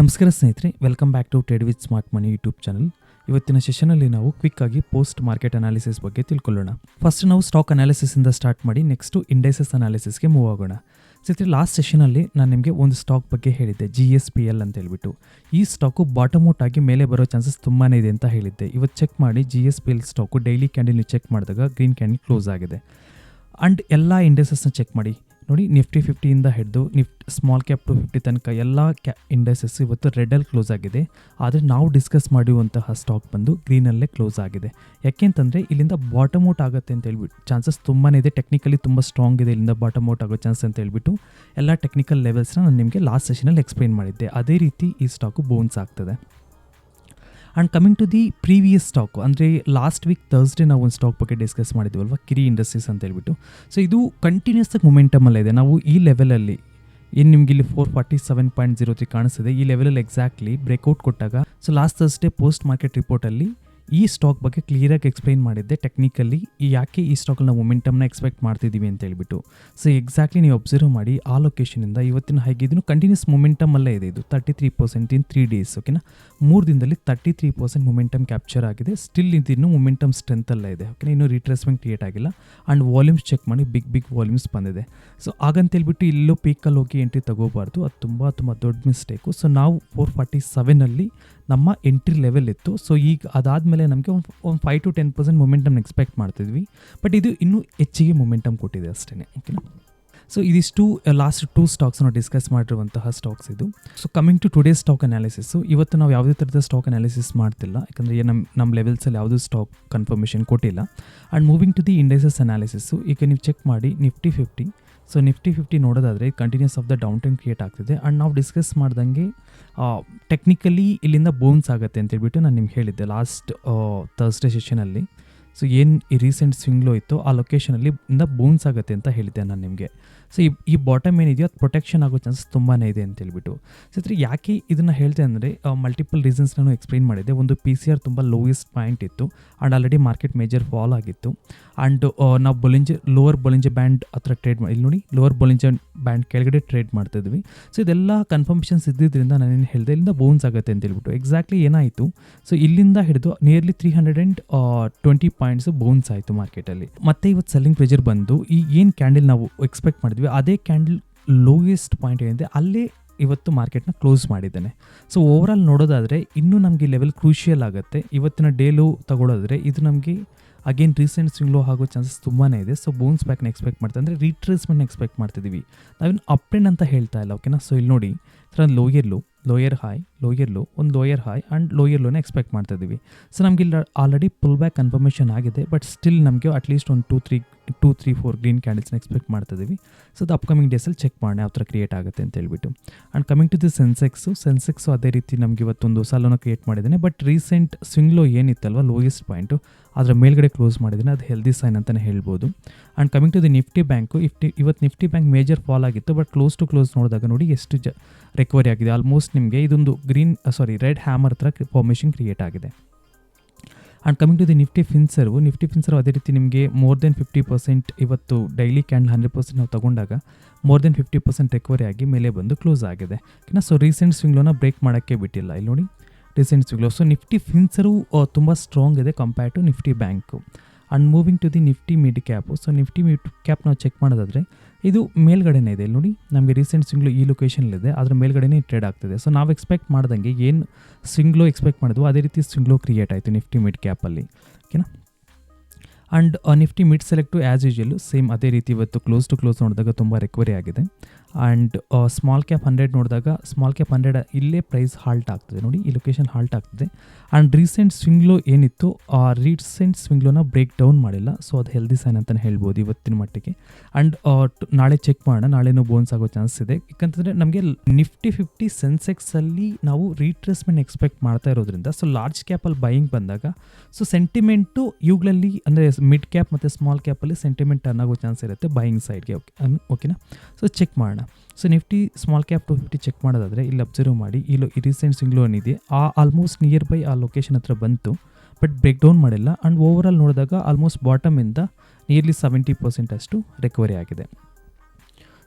ನಮಸ್ಕಾರ ಸ್ನೇಹಿತರೆ welcome back to trade with smart money YouTube channel ಇವತ್ತಿನ ಸೆಷನಲ್ಲಿ ನಾವು ಕ್ವಿಕ್ ಆಗಿ ಪೋಸ್ಟ್ ಮಾರ್ಕೆಟ್ ಅನಾಲಿಸಿಸ್ ಬಗ್ಗೆ ತಿಳ್ಕೊಳ್ಳೋಣ. ಫಸ್ಟ್ ನಾವು ಸ್ಟಾಕ್ ಅನಾಲಿಸಿಸಿಂದ ಸ್ಟಾರ್ಟ್ ಮಾಡಿ ನೆಕ್ಸ್ಟು ಇಂಡೈಸಸ್ ಅನಾಲಿಸಿಸ್ಗೆ ಮೂವ್ ಆಗೋಣ. ಸ್ನೇಹಿತರೆ ಲಾಸ್ಟ್ ಸೆಷನಲ್ಲಿ ನಾನು ನಿಮಗೆ ಒಂದು ಸ್ಟಾಕ್ ಬಗ್ಗೆ ಹೇಳಿದ್ದೆ ಜಿ ಎಸ್ ಪಿ ಎಲ್ ಅಂತ ಹೇಳ್ಬಿಟ್ಟು. ಈ ಸ್ಟಾಕು ಬಾಟಮ್ ಔಟ್ ಆಗಿ ಮೇಲೆ ಬರೋ ಚಾನ್ಸಸ್ ತುಂಬಾ ಇದೆ ಅಂತ ಹೇಳಿದ್ದೆ. ಇವತ್ತು ಚೆಕ್ ಮಾಡಿ G S P L stock daily candle check ಮಾಡಿದಾಗ ಗ್ರೀನ್ ಕ್ಯಾಂಡಲ್ ಕ್ಲೋಸ್ ಆಗಿದೆ. ಆ್ಯಂಡ್ ಎಲ್ಲ ಇಂಡೈಸಸ್ನ ಚೆಕ್ ಮಾಡಿ. ನೋಡಿ ನಿಫ್ಟಿ ಫಿಫ್ಟಿಯಿಂದ ಹಿಡಿದು Nifty small cap to fifty ತನಕ ಎಲ್ಲ ಕ್ಯಾ ಇಂಡಸ್ಟ್ರೀಸ್ ಇವತ್ತು ರೆಡಲ್ಲಿ ಕ್ಲೋಸ್ ಆಗಿದೆ. ಆದರೆ ನಾವು ಡಿಸ್ಕಸ್ ಮಾಡಿರುವಂತಹ ಸ್ಟಾಕ್ ಬಂದು ಗ್ರೀನಲ್ಲೇ ಕ್ಲೋಸ್ ಆಗಿದೆ. ಯಾಕೆಂತಂದರೆ ಇಲ್ಲಿಂದ ಬಾಟಮ್ ಔಟ್ ಆಗುತ್ತೆ ಅಂತ ಹೇಳ್ಬಿಟ್ಟು ಚಾನ್ಸಸ್ ತುಂಬಾ ಇದೆ. ಟೆಕ್ನಿಕಲಿ ತುಂಬ ಸ್ಟ್ರಾಂಗ್ ಇದೆ ಇಲ್ಲಿಂದ ಬಾಟಮ್ ಔಟ್ ಆಗೋ ಚಾನ್ಸ್ ಅಂತ ಹೇಳ್ಬಿಟ್ಟು ಎಲ್ಲ ಟೆಕ್ನಿಕಲ್ ಲೆವೆಲ್ಸ್ನ ನಾನು ನಿಮಗೆ ಲಾಸ್ಟ್ ಸೆಷನಲ್ಲಿ ಎಕ್ಸ್ಪ್ಲೈನ್ ಮಾಡಿದ್ದೆ. ಅದೇ ರೀತಿ ಈ ಸ್ಟಾಕು ಬೋನ್ಸ್ ಆಗ್ತದೆ. And coming to the previous stock ಅಂದರೆ ಲಾಸ್ಟ್ ವೀಕ್ ತರ್ಸ್ಡೇ ನಾವು ಒಂದು ಸ್ಟಾಕ್ ಬಗ್ಗೆ ಡಿಸ್ಕಸ್ ಮಾಡಿದ್ವಲ್ವ? ಕಿರಿ ಇಂಡಸ್ಟ್ರೀಸ್ ಅಂತ ಹೇಳ್ಬಿಟ್ಟು. ಸೊ ಇದು ಕಂಟಿನ್ಯೂಸ್ ಆಗಿ ಮೊಮೆಂಟಮಲ್ಲೇ ಇದೆ. ನಾವು ಈ ಲೆವೆಲಲ್ಲಿ ಏನು ನಿಮ್ಗೆ ಇಲ್ಲಿ four forty seven point zero three ಕಾಣಿಸ್ತಿದೆ. ಈ ಲೆವೆಲಲ್ಲಿ ಎಕ್ಸಾಕ್ಟ್ಲಿ ಬ್ರೇಕ್ಔಟ್ ಕೊಟ್ಟಾಗ so last Thursday post market ರಿಪೋರ್ಟಲ್ಲಿ ಈ ಸ್ಟಾಕ್ ಬಗ್ಗೆ ಕ್ಲಿಯರಾಗಿ ಎಕ್ಸ್ಪ್ಲೈನ್ ಮಾಡಿದ್ದೆ ಟೆಕ್ನಿಕಲಿ ಯಾಕೆ ಈ ಸ್ಟಾಕ್ನ ನಾವು ಮೊಮೆಂಟಮ್ನ ಎಕ್ಸ್ಪೆಕ್ಟ್ ಮಾಡ್ತಿದ್ದೀವಿ ಅಂತ ಹೇಳ್ಬಿಟ್ಟು. ಸೊ ಎಕ್ಸಾಕ್ಟ್ಲಿ ನೀವು ಅಬ್ಸರ್ವ್ ಮಾಡಿ ಆ ಲೊಕೇಶನಿಂದ ಇವತ್ತಿನ ಹೈಗೆ ಇದನ್ನು ಕಂಟಿನ್ಯೂಸ್ ಮೊಮೆಂಟಮಲ್ಲೇ ಇದೆ ಇದು. Thirty three percent in three days ಓಕೆನಾ ಮೂರು ದಿನದಲ್ಲಿ thirty three percent momentum capture ಆಗಿದೆ ಸ್ಟಿಲ್ ಇದಿನ್ನು ಮೊಮೆಂಟಮ್ ಸ್ಟ್ರೆಂತಲ್ಲೇ ಇದೆ ಓಕೆನಾ ಇನ್ನೂ ರಿಟ್ರೆಸ್ಮೆಂಟ್ ಕ್ರಿಯೇಟ್ ಆಗಿಲ್ಲ. ಆ್ಯಂಡ್ ವಾಲ್ಯೂಮ್ಸ್ ಚೆಕ್ ಮಾಡಿ ಬಿಗ್ ಬಿಗ್ ವಾಲ್ಯೂಮ್ಸ್ ಬಂದಿದೆ. ಸೊ ಹಾಗಂತೇಳ್ಬಿಟ್ಟು ಇಲ್ಲೂ ಪೀಕಲ್ಲಿ ಹೋಗಿ ಎಂಟ್ರಿ ತಗೋಬಾರ್ದು. ಅದು ತುಂಬ ತುಂಬ ದೊಡ್ಡ ಮಿಸ್ಟೇಕು ಸೊ ನಾವು ಫೋರ್ ಫಾರ್ಟಿ ಸೆವೆನಲ್ಲಿ ನಮ್ಮ ಎಂಟ್ರಿ ಲೆವೆಲ್ ಇತ್ತು. ಸೊ ಈಗ ಅದಾದಮೇಲೆ ನಮಗೆ ಒಂದು ಒಂದು five to ten percent momentum expect ಮಾಡ್ತಿದ್ವಿ. ಬಟ್ ಇದು ಇನ್ನೂ ಹೆಚ್ಚಿಗೆ ಮೊಮೆಂಟಮ್ ಕೊಟ್ಟಿದೆ ಅಷ್ಟೇ ಓಕೆನಾ ಸೊ ಇದಿಷ್ಟು ಲಾಸ್ಟ್ ಟೂ ಸ್ಟಾಕ್ಸ್ ನಾವು ಡಿಸ್ಕಸ್ ಮಾಡಿರುವಂತಹ ಸ್ಟಾಕ್ಸ್ ಇದು. So coming to today stock analysis ಇವತ್ತು ನಾವು ಯಾವುದೇ ಥರದ ಸ್ಟಾಕ್ ಅನಾಲಿಸಿಸ್ ಮಾಡ್ತಿಲ್ಲ. ಯಾಕಂದರೆ ನಮ್ಮ ನಮ್ಮ ಲೆವೆಲ್ಸಲ್ಲಿ ಯಾವುದೂ ಸ್ಟಾಕ್ ಕನ್ಫರ್ಮೇಷನ್ ಕೊಟ್ಟಿಲ್ಲ. And moving to the indices analysis ಈಗ ನೀವು ಚೆಕ್ ಮಾಡಿ Nifty fifty so Nifty fifty ನೋಡೋದಾದರೆ continues of the down time create ಆಗ್ತಿದೆ. ಆ್ಯಂಡ್ ನಾವು ಡಿಸ್ಕಸ್ ಮಾಡ್ದಂಗೆ ಟೆಕ್ನಿಕಲಿ ಇಲ್ಲಿಂದ ಬೋನ್ಸ್ ಆಗುತ್ತೆ ಅಂತ ಹೇಳ್ಬಿಟ್ಟು ನಾನು ನಿಮ್ಗೆ ಹೇಳಿದ್ದೆ ಲಾಸ್ಟ್ ಥರ್ಸ್ಡೇ ಸೆಷನಲ್ಲಿ ಸೊ ಏನು ಈ ರೀಸೆಂಟ್ ಸ್ವಿಂಗ್ಲೋ ಇತ್ತು, ಆ ಲೊಕೇಶನಲ್ಲಿ ಇಂದ ಬೌನ್ಸ್ ಆಗುತ್ತೆ ಅಂತ ಹೇಳಿದ್ದೆ ನಾನು ನಿಮಗೆ. ಸೊ ಈ ಈ ಬಾಟಮ್ ಏನಿದೆಯೋ ಅದು ಪ್ರೊಟೆಕ್ಷನ್ ಆಗೋ ಚಾನ್ಸಸ್ ತುಂಬಾ ಇದೆ ಅಂತ ಹೇಳ್ಬಿಟ್ಟು. ಸೊ ಇದ್ರೆ ಯಾಕೆ ಇದನ್ನು ಹೇಳ್ತೆ ಅಂದರೆ ಮಲ್ಟಿಪಲ್ ರೀಸನ್ಸ್ ನಾನು ಎಕ್ಸ್ಪ್ಲೈನ್ ಮಾಡಿದ್ದೆ. ಒಂದು ಪಿ ಸಿ ಆರ್ ತುಂಬ ಲೋಯೆಸ್ಟ್ ಪಾಯಿಂಟ್ ಇತ್ತು and already market major fall ಆಗಿತ್ತು. ಆ್ಯಂಡ್ ನಾವು ಬೊಲಿಂಜ ಲೋವರ್ ಬೊಲಿಂಜ ಬ್ಯಾಂಡ್ ಹತ್ರ ಟ್ರೇಡ್ ಮಾಡಿ ಇಲ್ಲಿ ನೋಡಿ ಲೋವರ್ ಬೊಲಿಂಜ ಬ್ಯಾಂಡ್ ಕೆಳಗಡೆ ಟ್ರೇಡ್ ಮಾಡ್ತಿದ್ವಿ ಸೊ ಇದೆಲ್ಲ ಕನ್ಫರ್ಮೇಷನ್ಸ್ ಇದ್ದಿದ್ದರಿಂದ ನಾನೇನು ಹೇಳಿದೆ, ಇಲ್ಲಿಂದ ಬೋನ್ಸ್ ಆಗುತ್ತೆ ಅಂತ ಹೇಳ್ಬಿಟ್ಟು. ಎಕ್ಸಾಕ್ಟ್ಲಿ ಏನಾಯಿತು? ಸೊ ಇಲ್ಲಿಂದ ಹಿಡಿದು nearly three hundred and twenty points bounce ಆಯಿತು ಮಾರ್ಕೆಟಲ್ಲಿ ಮತ್ತೆ ಇವತ್ತು ಸೆಲ್ಲಿಂಗ್ ಪ್ರೆಜರ್ ಬಂದು, ಈ ಏನು ಕ್ಯಾಂಡಲ್ ನಾವು ಎಕ್ಸ್ಪೆಕ್ಟ್ ಮಾಡಿದ್ವಿ, ಅದೇ ಕ್ಯಾಂಡಲ್ ಲೋಯೆಸ್ಟ್ ಪಾಯಿಂಟ್ ಏನಿದೆ, ಅಲ್ಲೇ ಇವತ್ತು ಮಾರ್ಕೆಟ್ನ ಕ್ಲೋಸ್ ಮಾಡಿದ್ದೇನೆ. ಸೊ ಓವರಾಲ್ ನೋಡೋದಾದರೆ, ಇನ್ನೂ ನಮಗೆ ಲೆವೆಲ್ ಕ್ರೂಷಿಯಲ್ ಆಗುತ್ತೆ. ಇವತ್ತಿನ ಡೇಲು ತಗೊಳ್ಳೋದ್ರೆ ಇದು ನಮಗೆ ಅಗೇನ್ ರೀಸೆಂಟ್ ಸ್ವಿಂಗ್ಲೋ ಆಗೋ ಚಾನ್ಸಸ್ ತುಂಬಾ ಇದೆ. ಸೊ ಬೋನ್ಸ್ ಬ್ಯಾಕ್ನ ಎಕ್ಸ್ಪೆಕ್ಟ್ ಮಾಡ್ತಾ ಅಂದರೆ ರೀಟ್ರೇಸ್ಮೆಂಟ್ನ ಎಕ್ಸ್ಪೆಕ್ಟ್ ಮಾಡ್ತಿದ್ದೀವಿ ನಾವೇನು ಅಪ್ ಆ್ಯಂಡ್ ಅಂತ ಹೇಳ್ತಾ ಇಲ್ಲ ಓಕೆನಾ ಸೊ ಇಲ್ಲಿ ನೋಡಿ ಥರ lower low lower high lower low ಒಂದು ಲೋಯರ್ ಹೈ ಆ್ಯಂಡ್ ಲೋಯರ್ ಲೋನೇ ಎಕ್ಸ್ಪೆಕ್ಟ್ ಮಾಡ್ತಾ ಇದ್ದೀವಿ ಸೊ ನಮಗೆ ಇಲ್ಲಿ ಆಲ್ರೆಡಿ ಪುಲ್ ಬ್ಯಾಕ್ ಕನ್ಫರ್ಮೇಷನ್ ಆಗಿದೆ ಬಟ್ ಸ್ಟಿಲ್ ನಮಗೆ ಅಟ್ಲೀಸ್ಟ್ ಒಂದು two three two three four green ಕ್ಯಾಂಡಲ್ಸ್ನ expect ಮಾಡ್ತಾ ಇದ್ದೀವಿ ಸೊ ಅದು ಅಪ್ಕಮಿಂಗ್ ಡೇಸಲ್ಲಿ ಚೆಕ್ ಮಾಡೋಣ ಯಾವ ಥರ ಕ್ರಿಯೇಟ್ ಆಗುತ್ತೆ ಅಂತ ಹೇಳ್ಬಿಟ್ಟು. And coming to the Sensex Sensex ಅದೇ ರೀತಿ ನಮಗೆ ಇವತ್ತೊಂದು ಸಾಲನ ಕ್ರಿಯೇಟ್ ಮಾಡಿದ್ದೇನೆ. ಬಟ್ ರೀಸೆಂಟ್ ಸ್ವಿಂಗ್ಲೋ ಏನಿತ್ತಲ್ವ ಲೋಯೆಸ್ಟ್ ಪಾಯಿಂಟು ಅದರ ಮೇಲ್ಗಡೆ ಕ್ಲೋಸ್ ಮಾಡಿದ್ದೀನಿ. ಅದು ಹೆಲ್ದಿ ಸೈನ್ ಅಂತಲೇ ಹೇಳ್ಬೋದು. And coming to the Nifty bank ಇಫ್ಟಿ ಇವತ್ತು ನಿಫ್ಟಿ ಬ್ಯಾಂಕ್ ಮೇಜರ್ ಫಾಲ್ ಆಗಿತ್ತು. ಬಟ್ ಕ್ಲೋಸ್ ಟು ಕ್ಲೋಸ್ ನೋಡಿದಾಗ ನೋಡಿ ಎಷ್ಟು ಜ ರಿಕವರಿ ಆಗಿದೆ. ಆಲ್ಮೋಸ್ಟ್ ನಿಮಗೆ ಇದೊಂದು ಗ್ರೀನ್ ಸಾರಿ ರೆಡ್ ಹ್ಯಾಮರ್ ಹತ್ರ ಫಾರ್ಮೇಷನ್ ಕ್ರಿಯೇಟ್ ಆಗಿದೆ. And coming to the Nifty finserv Nifty finserv ಅದೇ ರೀತಿ ನಿಮಗೆ ಮೋರ್ ದೆನ್ ಫಿಫ್ಟಿ ಪರ್ಸೆಂಟ್ ಇವತ್ತು ಡೈಲಿ ಕ್ಯಾಂಡಲ್ ಹಂಡ್ರೆಡ್ ಪರ್ಸೆಂಟ್ ನಾವು ತಗೊಂಡಾಗ more than fifty percent recovery ಆಗಿ ಮೇಲೆ ಬಂದು ಕ್ಲೋಸ್ ಆಗಿದೆ. ಓಕೆನಾ ಸೊ ರೀಸೆಂಟ್ ಸ್ವಿಂಗ್ಲೋನ ಬ್ರೇಕ್ ಮಾಡೋಕ್ಕೆ ಬಿಟ್ಟಿಲ್ಲ. ಇಲ್ಲಿ ನೋಡಿ recent swing low so Nifty finserv ತುಂಬ ಸ್ಟ್ರಾಂಗ್ ಇದೆ compare to Nifty bank and moving to the Nifty mid cap so Nifty mid cap ನಾವು ಚೆಕ್ ಮಾಡೋದಾದರೆ ಇದು ಮೇಲ್ಗಡೆನೇ ಇದೆ. ನೋಡಿ, ನಮಗೆ ರೀಸೆಂಟ್ ಸಿಂಗ್ಲು ಈ ಲೊಕೇಶನಲ್ಲಿದೆ ಅದರ ಮೇಲ್ಗಡೆನೇ ಟ್ರೇಡ್ ಆಗ್ತಿದೆ. ಸೊ ನಾವು ಎಕ್ಸ್ಪೆಕ್ಟ್ ಮಾಡ್ದಂಗೆ ಏನು ಸಿಂಗ್ಲು ಎಕ್ಸ್ಪೆಕ್ಟ್ ಮಾಡಿದ್ವು ಅದೇ ರೀತಿ ಸಿಂಗ್ಲು ಕ್ರಿಯೇಟ್ ಆಯಿತು ನಿಫ್ಟಿ ಮಿಡ್ ಕ್ಯಾಪಲ್ಲಿ ಓಕೆನಾ and Nifty mid select as usually same ಅದೇ ರೀತಿ ಇವತ್ತು ಕ್ಲೋಸ್ ಟು ಕ್ಲೋಸ್ ನೋಡಿದಾಗ ತುಂಬ ರಿಕವರಿ ಆಗಿದೆ. ಆ್ಯಂಡ್ ಸ್ಮಾಲ್ ಕ್ಯಾಪ್ ಹಂಡ್ರೆಡ್ ನೋಡಿದಾಗ ಸ್ಮಾಲ್ ಕ್ಯಾಪ್ ಹಂಡ್ರೆಡ್ ಇಲ್ಲೇ ಪ್ರೈಸ್ ಹಾಲ್ಟ್ ಆಗ್ತದೆ. ನೋಡಿ, ಈ ಲೊಕೇಶನ್ ಹಾಲ್ಟ್ ಆಗ್ತದೆ. ಆ್ಯಂಡ್ ರೀಸೆಂಟ್ ಸ್ವಿಂಗ್ಲೋ ಏನಿತ್ತು? ಆ ರೀಸೆಂಟ್ ಸ್ವಿಂಗ್ಲೋನ ಬ್ರೇಕ್ ಡೌನ್ ಮಾಡಿಲ್ಲ. ಸೊ ಅದು ಹೆಲ್ದಿ ಸೈನ್ ಅಂತಲೇ ಹೇಳ್ಬೋದು ಇವತ್ತಿನ ಮಟ್ಟಿಗೆ. ಆ್ಯಂಡ್ ನಾಳೆ ಚೆಕ್ ಮಾಡೋಣ. ನಾಳೆನೂ ಬೋನ್ಸ್ ಆಗೋ ಚಾನ್ಸ್ ಇದೆ. ಯಾಕಂತಂದರೆ, ನಮಗೆ ನಿಫ್ಟಿ ಫಿಫ್ಟಿ ಸೆನ್ಸೆಕ್ಸಲ್ಲಿ ನಾವು ರೀಟ್ರೆಸ್ಮೆಂಟ್ ಎಕ್ಸ್ಪೆಕ್ಟ್ ಮಾಡ್ತಾ ಇರೋದ್ರಿಂದ ಸೊ ಲಾರ್ಜ್ ಕ್ಯಾಪಲ್ಲಿ ಬೈಯಿಂಗ್ ಬಂದಾಗ ಸೊ ಸೆಂಟಿಮೆಂಟು ಇವುಗಳಲ್ಲಿ ಅಂದರೆ ಮಿಡ್ ಕ್ಯಾಪ್ ಮತ್ತು ಸ್ಮಾಲ್ ಕ್ಯಾಪಲ್ಲಿ ಸೆಂಟಿಮೆಂಟ್ ಟರ್ನ್ ಆಗೋ ಚಾನ್ಸ್ ಇರುತ್ತೆ ಬೈಯಿಂಗ್ ಸೈಡ್ಗೆ ಓಕೆ ಓಕೆನಾ ಸೊ ಚೆಕ್ ಮಾಡೋಣ. So Nifty small cap to fifty check ಮಾಡೋದಾದರೆ ಇಲ್ಲಿ ಅಬ್ಸರ್ವ್ ಮಾಡಿ, ಇಲ್ಲಿ ರೀಸೆಂಟ್ ಸಿಂಗ್ಲೋ ಏನಿದೆ ಆ ಆಲ್ಮೋಸ್ಟ್ ನಿಯರ್ ಬೈ ಆ ಲೊಕೇಶನ್ ಹತ್ರ ಬಂತು ಬಟ್ ಬ್ರೇಕ್ ಡೌನ್ ಮಾಡಿಲ್ಲ. ಆ್ಯಂಡ್ ಓವರಾಲ್ ನೋಡಿದಾಗ ಆಲ್ಮೋಸ್ಟ್ ಬಾಟಮಿಂದ ನಿಯರ್ಲಿ ಸೆವೆಂಟಿ ಪರ್ಸೆಂಟ್ ಅಷ್ಟು ರಿಕವರಿ ಆಗಿದೆ.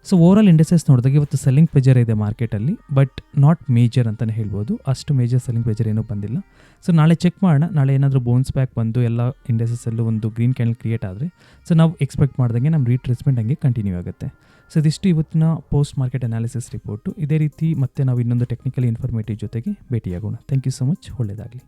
ಸೊ ಓವರಾಲ್ ಇಂಡಸ್ಟ್ರೀಸ್ ನೋಡಿದಾಗ ಇವತ್ತು ಸೆಲ್ಲಿಂಗ್ ಪ್ರೆಜರ್ ಇದೆ ಮಾರ್ಕೆಟಲ್ಲಿ ಬಟ್ ನಾಟ್ ಮೇಜರ್ ಅಂತಲೇ ಹೇಳ್ಬೋದು. ಅಷ್ಟು ಮೇಜರ್ ಸೆಲ್ಲಿಂಗ್ ಪ್ರೆಜರ್ ಏನೂ ಬಂದಿಲ್ಲ. ಸೊ ನಾಳೆ ಚೆಕ್ ಮಾಡೋಣ. ನಾಳೆ ಏನಾದರೂ ಬೋನ್ಸ್ ಬ್ಯಾಕ್ ಬಂದು ಎಲ್ಲ ಇಂಡಸ್ಟ್ರೀಸಲ್ಲೂ ಒಂದು ಗ್ರೀನ್ ಕ್ಯಾಂಡಲ್ ಕ್ರಿಯೇಟ್ ಆದರೆ ಸೊ ನಾವು ಎಕ್ಸ್ಪೆಕ್ಟ್ ಮಾಡ್ದಂಗೆ ನಮ್ಮ ರೀಟ್ರೆಸ್ಮೆಂಟ್ ಹಂಗೆ ಕಂಟಿನ್ಯೂ ಆಗುತ್ತೆ. ಸೊ ಇದಿಷ್ಟು ಇವತ್ತಿನ ಪೋಸ್ಟ್ ಮಾರ್ಕೆಟ್ ಅನಾಲಿಸಿಸ್ ರಿಪೋರ್ಟು ಇದೇ ರೀತಿ ಮತ್ತೆ ನಾವು ಇನ್ನೊಂದು ಟೆಕ್ನಿಕಲ್ ಇನ್ಫಾರ್ಮೇಟಿವ್ ಜೊತೆಗೆ ಭೇಟಿಯಾಗೋಣ. ಥ್ಯಾಂಕ್ ಯು ಸೊ ಮಚ್ ಒಳ್ಳೆಯದಾಗಲಿ